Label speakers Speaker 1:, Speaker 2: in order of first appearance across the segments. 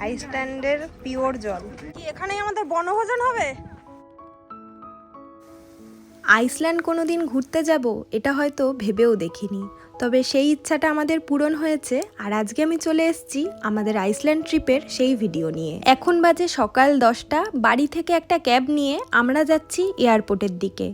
Speaker 1: আইসল্যান্ডের pure জল। কি এখানেই আমাদের বনভোজন হবে? আইসল্যান্ড কোনো দিন ঘুরতে যাব, এটা হয়তো ভেবেও দেখিনি। তবে সেই ইচ্ছাটা আমাদের পূরণ হয়েছে আর আজকে আমি চলে এসেছি আমাদের আইসল্যান্ড ট্রিপের সেই ভিডিও নিয়ে। এখন বাজে সকাল দশটা, বাড়ি থেকে একটা ক্যাব নিয়ে আমরা যাচ্ছি এয়ারপোর্টের দিকে।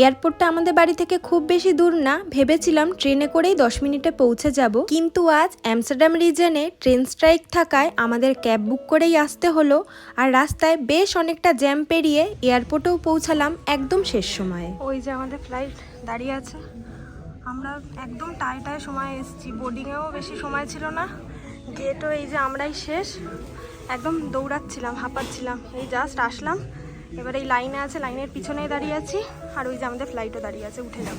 Speaker 1: এয়ারপোর্টটা আমাদের বাড়ি থেকে খুব বেশি দূর না, ভেবেছিলাম ট্রেনে করেই দশ মিনিটে পৌঁছে যাব। কিন্তু আজ অ্যামস্টারডাম রিজনে ট্রেন স্ট্রাইক থাকায় আমাদের ক্যাব বুক করেই আসতে হলো আর রাস্তায় বেশ অনেকটা জ্যাম পেরিয়ে এয়ারপোর্টেও পৌঁছালাম একদম শেষ সময়ে। ওই যে আমাদের ফ্লাইট দাঁড়িয়ে আছে। আমরা একদম টাই টাই সময় এসেছি। বোর্ডিংয়েও বেশি সময় ছিল না। গেটও এই যে আমরাই শেষ। একদম দৌড়াচ্ছিলাম, হাঁপাচ্ছিলাম। এই জাস্ট আসলাম। এবার এই লাইনে আছে লাইনের পিছনেই দাঁড়িয়ে আছি। আর ওই যে আমাদের ফ্লাইটও দাঁড়িয়ে আছে, উঠে যাব।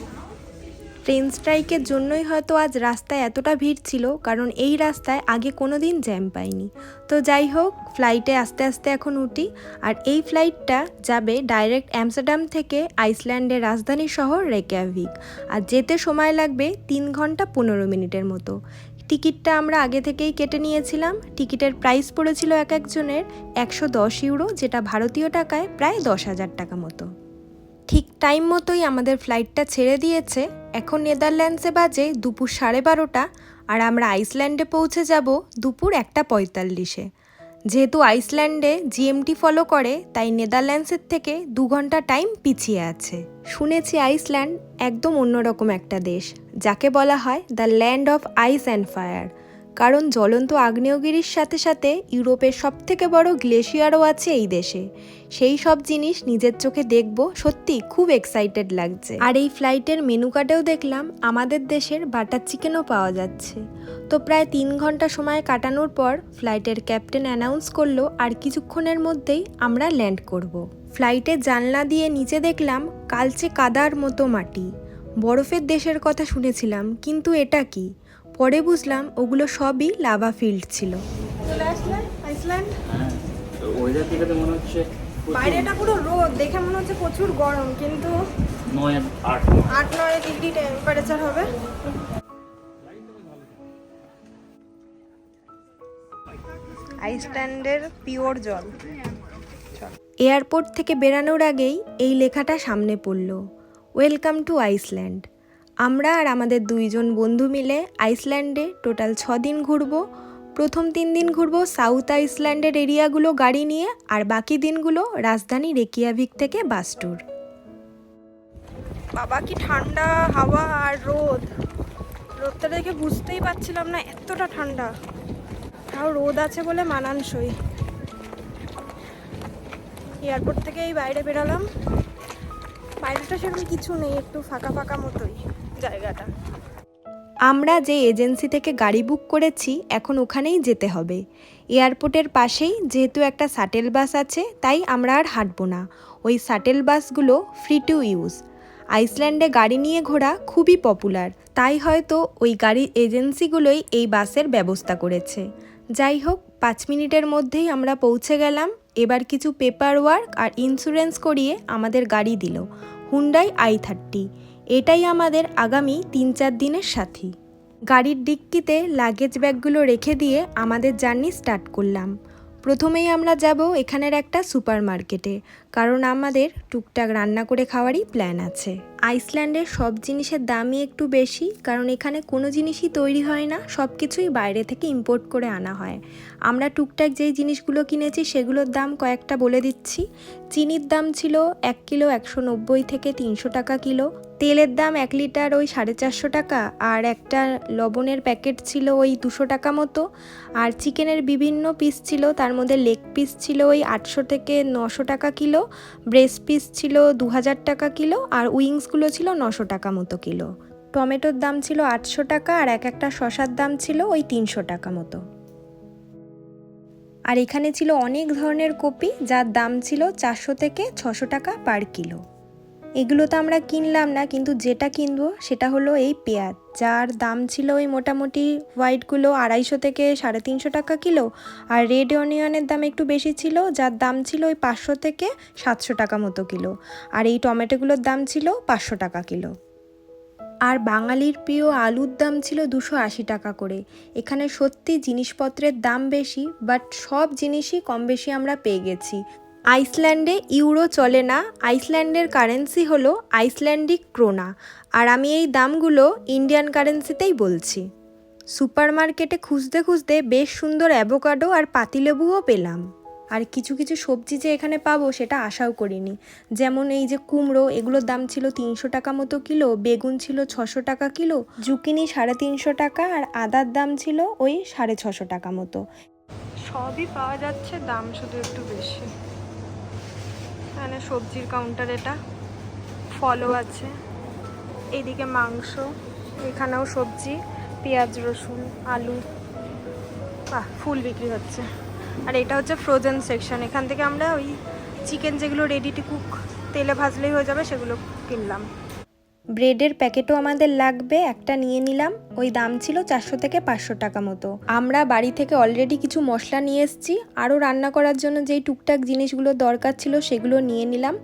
Speaker 1: ট্রেন স্ট্রাইকের জন্যই হয়তো আজ রাস্তায় এতটা ভিড় ছিল, কারণ এই রাস্তায় আগে কোনো দিন জ্যাম পাইনি। তো যাই হোক, ফ্লাইটে আস্তে আস্তে এখন উঠি, আর এই ফ্লাইটটা যাবে ডাইরেক্ট অ্যামস্টারডাম থেকে আইসল্যান্ডের রাজধানী শহর রেকিয়াভিক আর যেতে সময় লাগবে তিন ঘণ্টা পনেরো মিনিটের মতো। টিকিটটা আমরা আগে থেকেই কেটে নিয়েছিলাম। টিকিটের প্রাইস পড়েছিল এক একজনের একশো দশ ইউরো, যেটা ভারতীয় টাকায় প্রায় দশ হাজার টাকা মতো। ঠিক টাইম মতোই আমাদের ফ্লাইটটা ছেড়ে দিয়েছে। এখন নেদারল্যান্ডসে বাজে দুপুর সাড়ে বারোটা আর আমরা আইসল্যান্ডে পৌঁছে যাব দুপুর একটা পঁয়তাল্লিশে। যেহেতু আইসল্যান্ডে জিএমটি ফলো করে, তাই নেদারল্যান্ডসের থেকে দু ঘণ্টা টাইম পিছিয়ে আছে। শুনেছি আইসল্যান্ড একদম অন্যরকম একটা দেশ, যাকে বলা হয় the land of ice and fire কারণ জ্বলন্ত আগ্নেয়গিরির সাথে সাথে ইউরোপের সবথেকে বড় গ্লেশিয়ারও আছে এই দেশে। সেই সব জিনিস নিজের চোখে দেখব, সত্যি খুব এক্সাইটেড লাগছে। আর এই ফ্লাইটের মেনু কার্ডেও দেখলাম, আমাদের দেশের বাটার চিকেনও পাওয়া যাচ্ছে। তো প্রায় তিন ঘণ্টা সময় কাটানোর পর ফ্লাইটের ক্যাপ্টেন অ্যানাউন্স করল, আর কিছুক্ষণের মধ্যেই আমরা ল্যান্ড করব। ফ্লাইটে জানলা দিয়ে নিচে দেখলাম, কালচে কাদার মতো মাটি। বরফের দেশের কথা শুনেছিলাম, কিন্তু এটা কি? পরে বুঝলাম ওগুলো সবই লাভা ফিল্ড ছিল। আইসল্যান্ড?
Speaker 2: হ্যাঁ মনে
Speaker 1: বাইরেটা পুরো রোদ দেখে মনে হচ্ছে প্রচুর গরম কিন্তু
Speaker 2: আট নয়।
Speaker 1: ডিগ্রি টেম্পারেচার হবে। আইসল্যান্ডের পিওর জল। এয়ারপোর্ট থেকে বেরানোর আগেই এই লেখাটা সামনে পড়ল ওয়েলকাম টু আইসল্যান্ড আমরা আর আমাদের দুইজন বন্ধু মিলে আইসল্যান্ডে টোটাল ছ দিন ঘুরবো। প্রথম তিন দিন ঘুরবো সাউথ আইসল্যান্ডের এরিয়াগুলো গাড়ি নিয়ে আর বাকি দিনগুলো রাজধানী রেকিয়াভিক থেকে বাস ট্যুর। বাবা, কি ঠান্ডা, হাওয়া আর রোদ। রোদটা দেখে বুঝতেই পারছিলাম না এতটা ঠান্ডা। তাও রোদ আছে বলে মানানসই। এয়ারপোর্ট থেকে এই বাইরে বেরোলাম। বাইরেটা সেরকম কিছু নেই, একটু ফাঁকা ফাঁকা মতোই। জায়গাটা। আমরা যে এজেন্সি থেকে গাড়ি বুক করেছি, এখন ওখানেই যেতে হবে। এয়ারপোর্টের পাশেই যেহেতু একটা শাটেল বাস আছে, তাই আমরা আর হাঁটবো না। ওই শাটেল বাসগুলো ফ্রি টু ইউজ আইসল্যান্ডে গাড়ি নিয়ে ঘোরা খুবই পপুলার তাই হয়তো ওই গাড়ির এজেন্সিগুলোই এই বাসের ব্যবস্থা করেছে। যাই হোক, পাঁচ মিনিটের মধ্যেই আমরা পৌঁছে গেলাম। এবার কিছু পেপার ওয়ার্ক আর ইন্স্যুরেন্স করিয়ে আমাদের গাড়ি দিল। হুন্ডাই আই থার্টি এটাই আমাদের আগামী তিন চার দিনের সাথী। গাড়ির ডিক্কিতে লাগেজ ব্যাগগুলো রেখে দিয়ে আমাদের জার্নি স্টার্ট করলাম। প্রথমেই আমরা যাব এখানের একটা সুপার মার্কেটে কারণ আমাদের টুকটাক রান্না করে খাওয়ারই প্ল্যান আছে। আইসল্যান্ডের সব জিনিসের দামই একটু বেশি, কারণ এখানে কোনো জিনিসই তৈরি হয় না সব কিছুই বাইরে থেকে ইম্পোর্ট করে আনা হয়। আমরা টুকটাক যেই জিনিসগুলো কিনেছি সেগুলোর দাম কয়েকটা বলে দিচ্ছি। চিনির দাম ছিল এক কিলো একশো নব্বই থেকে তিনশো টাকা কিলো, তেলের দাম এক লিটার ওই সাড়ে চারশো টাকা, আর একটা লবণের প্যাকেট ছিল ওই দুশো টাকা মতো, আর চিকেনের বিভিন্ন পিস ছিল, তার মধ্যে লেগ পিস ছিল ওই আটশো থেকে নশো টাকা কিলো ব্রেস্ট পিস ছিল দু হাজার টাকা কিলো, আর উইংসগুলো ছিল নশো টাকা মতো কিলো। টমেটোর দাম ছিল আটশো টাকা আর এক একটা শশার দাম ছিল ওই তিনশো টাকা মতো। আর এখানে ছিল অনেক ধরনের কপি যার দাম ছিল চারশো থেকে ছশো টাকা পার কিলো। এগুলো তো আমরা কিনলাম না, কিন্তু যেটা কিনবো সেটা হলো এই পেঁয়াজ। যার দাম ছিল ওই মোটামুটি হোয়াইটগুলো আড়াইশো থেকে সাড়ে তিনশো টাকা কিলো, আর রেড অনিয়নের দাম একটু বেশি ছিল, যার দাম ছিল ওই পাঁচশো থেকে সাতশো টাকা মতো কিলো, আর এই টমেটোগুলোর দাম ছিল পাঁচশো টাকা কিলো। আর বাঙালির প্রিয় আলুর দাম ছিল দুশো আশি টাকা করে। এখানে সত্যি জিনিসপত্রের দাম বেশি, বাট সব জিনিসই কম বেশি আমরা পেয়ে গেছি। আইসল্যান্ডে ইউরো চলে না, আইসল্যান্ডের কারেন্সি হলো আইসল্যান্ডিক ক্রোনা। আর আমি এই দামগুলো ইন্ডিয়ান কারেন্সিতেই বলছি। সুপার মার্কেটে খুঁজতে খুঁজতে বেশ সুন্দর অ্যাভোকাডো আর পাতিলেবুও পেলাম। আর কিছু কিছু সবজি যে এখানে পাবো সেটা আশাও করিনি। যেমন এই যে কুমড়ো, এগুলোর দাম ছিল তিনশো টাকা মতো কিলো, বেগুন ছিল ছশো টাকা কিলো, জুকিনি সাড়ে তিনশো টাকা আর আদার দাম ছিল ওই সাড়ে ছশো টাকা মতো।
Speaker 3: সবই পাওয়া যাচ্ছে, দাম শুধু একটু বেশি। এখানে সবজির কাউন্টার এটা। ফলও আছে। এইদিকে মাংস, এখানেও সবজি, পেঁয়াজ, রসুন, আলু। বাহ, ফুল বিক্রি হচ্ছে। আর এটা হচ্ছে ফ্রোজেন সেকশন এখান থেকে আমরা ওই চিকেন যেগুলো রেডি টু কুক তেলে ভাজলেই হয়ে যাবে, সেগুলো কিনলাম।
Speaker 1: ব্রেডের প্যাকেটও আমাদের লাগবে, একটা নিয়ে নিলাম। ওই দাম ছিল চারশো থেকে পাঁচশো টাকা মতো। আমরা বাড়ি থেকে অলরেডি কিছু মশলা নিয়ে এসেছি। আরও রান্না করার জন্য যেই টুকটাক জিনিসগুলো দরকার ছিল সেগুলো নিয়ে নিলাম।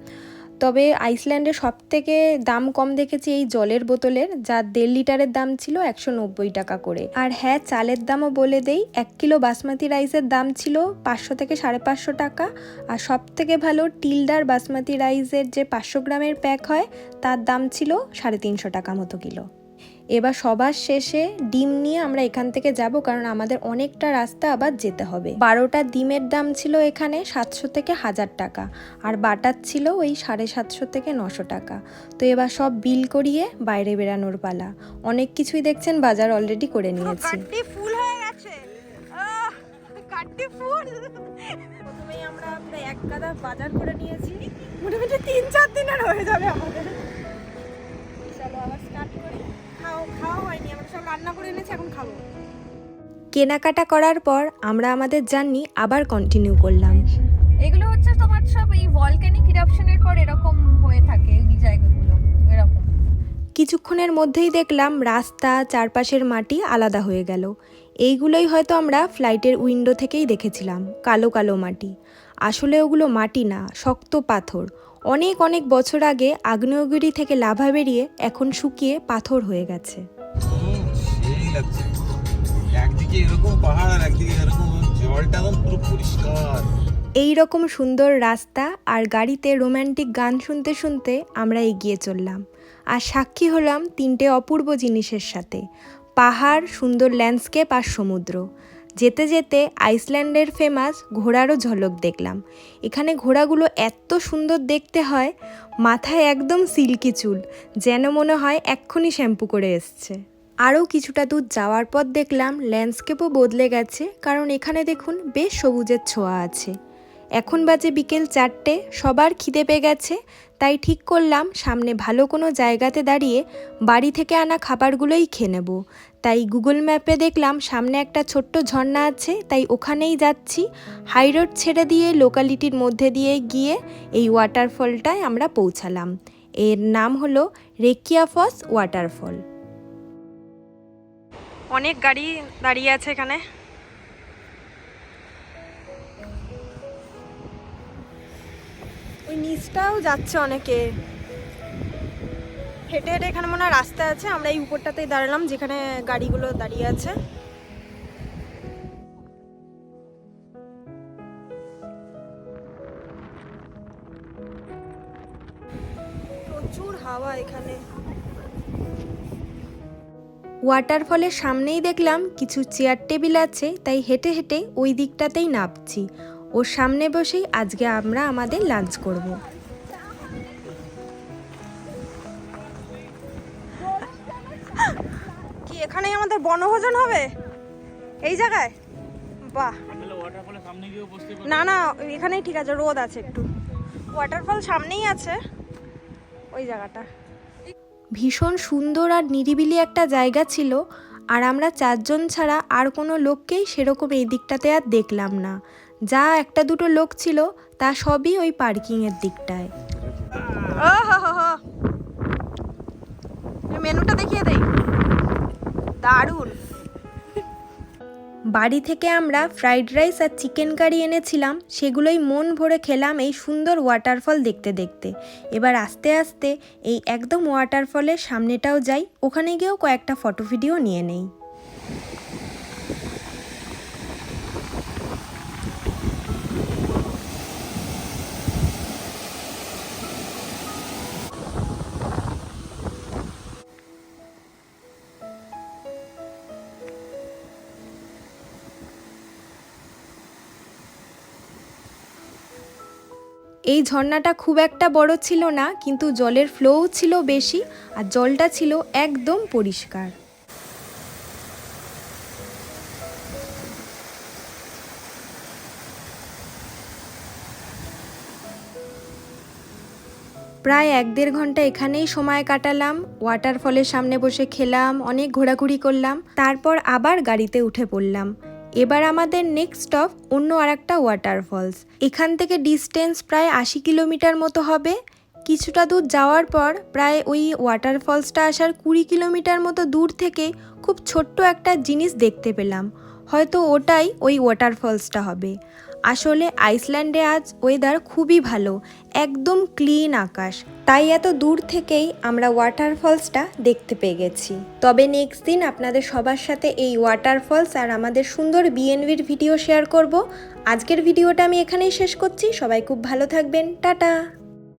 Speaker 1: তবে আইসল্যান্ডে সব থেকে দাম কম দেখেছি এই জলের বোতলের, যা দেড় লিটারের দাম ছিল একশো নব্বই টাকা করে। আর হ্যাঁ চালের দামও বলে দেই, এক কিলো বাসমতি রাইসের দাম ছিল পাঁচশো থেকে সাড়ে পাঁচশো টাকা। আর সব থেকে ভালো টিলডার বাসমতি রাইসের যে পাঁচশো গ্রামের প্যাক হয়, তার দাম ছিল সাড়ে তিনশো টাকা মতো কিলো। এবার সবার শেষে ডিম নিয়ে আমরা এখান থেকে যাব, কারণ আমাদের অনেকটা রাস্তা আবার যেতে হবে। বারোটা ডিমের দাম ছিল এখানে সাতশো থেকে হাজার টাকা, আর বাটার ছিল ওই সাড়ে সাতশো থেকে নশো টাকা। তো এবার সব বিল করিয়ে বাইরে বেরানোর পালা। অনেক কিছুই দেখছেন, বাজার অলরেডি করে নিয়েছি।
Speaker 3: ফুল হয়ে গেছে। আমরা এক বাজার করে নিয়েছি। মোটামুটি তিন চার দিনের হয়ে যাবে আমাদের। চলো আবার স্টার্ট করি খাওয়া হয়নি আমরা সব রান্না করে এনেছি এখন খাব।
Speaker 1: কেনাকাটা করার পর আমরা আমাদের জার্নি আবার কন্টিনিউ করলাম।
Speaker 4: এগুলো হচ্ছে তোমার সব এই ভলক্যানিক ইরাপশনের পর এরকম হয়ে থাকে এই জায়গাগুলো এরকম।
Speaker 1: কিছুক্ষণের মধ্যেই দেখলাম রাস্তা চারপাশের মাটি আলাদা হয়ে গেল। এইগুলোই হয়তো আমরা ফ্লাইটের উইন্ডো থেকেই দেখেছিলাম কালো কালো মাটি। আসলে ওগুলো মাটি না শক্ত পাথর। অনেক অনেক বছর আগে আগ্নেয়গিরি থেকে লাভা বেরিয়ে এখন শুকিয়ে পাথর হয়ে গেছে।
Speaker 5: হুম, সেই লাগছে একদিকে এরকম পাহাড় আর একদিকে এরকম জলটা পুরো পরিষ্কার।
Speaker 1: এই রকম সুন্দর রাস্তা আর গাড়িতে রোম্যান্টিক গান শুনতে শুনতে আমরা এগিয়ে চললাম। আর সাক্ষী হলাম তিনটে অপূর্ব জিনিসের সাথে পাহাড় সুন্দর ল্যান্ডস্কেপ আর সমুদ্র। যেতে যেতে আইসল্যান্ডের ফেমাস ঘোড়ারও ঝলক দেখলাম। এখানে ঘোড়াগুলো এত সুন্দর দেখতে হয়, মাথায় একদম সিল্কি চুল, যেন মনে হয় এক্ষুনি শ্যাম্পু করে এসছে। আরও কিছুটা দূর যাওয়ার পর দেখলাম ল্যান্ডস্কেপও বদলে গেছে, কারণ এখানে দেখুন বেশ সবুজের ছোঁয়া আছে। এখন বাজে বিকেল চারটে, সবার খিদে পেয়ে গেছে, তাই ঠিক করলাম সামনে ভালো কোনো জায়গাতে দাঁড়িয়ে বাড়ি থেকে আনা খাবারগুলোই খেয়ে নেব। তাই গুগল ম্যাপে দেখলাম সামনে একটা ছোট্ট ঝর্ণা আছে, তাই ওখানেই যাচ্ছি। হাই রোড ছেড়ে দিয়ে লোকালিটির মধ্যে দিয়ে গিয়ে এই ওয়াটারফলটায় আমরা পৌঁছালাম। এর নাম হলো রেকিয়া ফলস ওয়াটারফল
Speaker 3: অনেক গাড়ি দাঁড়িয়ে আছে এখানে। ওই নিচটাও যাচ্ছে অনেকে। হেঁটে হেঁটে এখানে মনে হয় রাস্তা আছে, আমরা এই উপরটাতেই দাঁড়ালাম, যেখানে গাড়িগুলো দাঁড়িয়ে আছে। প্রচুর হাওয়া এখানে।
Speaker 1: ওয়াটারফলের সামনেই দেখলাম কিছু চেয়ার টেবিল আছে, তাই হেঁটে হেঁটে ওই দিকটাতেই নামছি। ওর সামনে বসেই আজকে আমরা আমাদের লাঞ্চ করব।
Speaker 3: কি এখানেই আমাদের বনভোজন হবে? এই জায়গায়? বাহ। না না এখানেই ঠিক আছে রোদ আছে একটু। ওয়াটারফল সামনেই আছে ওই জায়গাটা।
Speaker 1: ভীষণ সুন্দর আর নিরিবিলি একটা জায়গা ছিল আর আমরা চারজন ছাড়া আর কোনো লোককেই সেরকম এই দিকটাতে আর দেখলাম না। যা একটা দুটো লোক ছিল তা সবই ওই পার্কিংয়ের দিকটায়।
Speaker 3: মেনুটা দেখিয়ে দেই দারুণ।
Speaker 1: বাড়ি থেকে আমরা ফ্রাইড রাইস আর চিকেন কারি এনেছিলাম সেগুলোই মন ভরে খেলাম এই সুন্দর ওয়াটারফল দেখতে দেখতে। এবার আস্তে আস্তে এই একদম ওয়াটারফলের সামনেটাও যাই ওখানে গিয়েও কয়েকটা ফটো ভিডিও নিয়ে নেই। এই ঝর্ণাটা খুব একটা বড় ছিল না, কিন্তু জলের ফ্লোও ছিল বেশি আর জলটা ছিল একদম পরিষ্কার। প্রায় এক দেড় ঘণ্টা এখানেই সময় কাটালাম ওয়াটারফলের সামনে বসে খেলাম, অনেক ঘোরাঘুরি করলাম, তারপর আবার গাড়িতে উঠে পড়লাম। এবার আমাদের নেক্সট স্টপ অন্য আর একটা ওয়াটারফলস এখান থেকে ডিস্টেন্স প্রায় আশি কিলোমিটার মতো হবে। কিছুটা দূর যাওয়ার পর প্রায় ওই ওয়াটারফলসটা আসার কুড়ি কিলোমিটার মতো দূর থেকে খুব ছোট্ট একটা জিনিস দেখতে পেলাম। হয়তো ওটাই ওই ওয়াটারফলসটা হবে। আসলে আইসল্যান্ডে আজ ওয়েদার খুবই ভালো, একদম ক্লিন আকাশ। তাই এত দূর থেকেই আমরা ওয়াটারফলসটা দেখতে পেয়ে গেছি। তবে নেক্সট দিন আপনাদের সবার সাথে এই ওয়াটারফলস আর আমাদের সুন্দর বিএনভির ভিডিও শেয়ার করব। আজকের ভিডিওটা আমি এখানেই শেষ করছি। সবাই খুব ভালো থাকবেন। টাটা!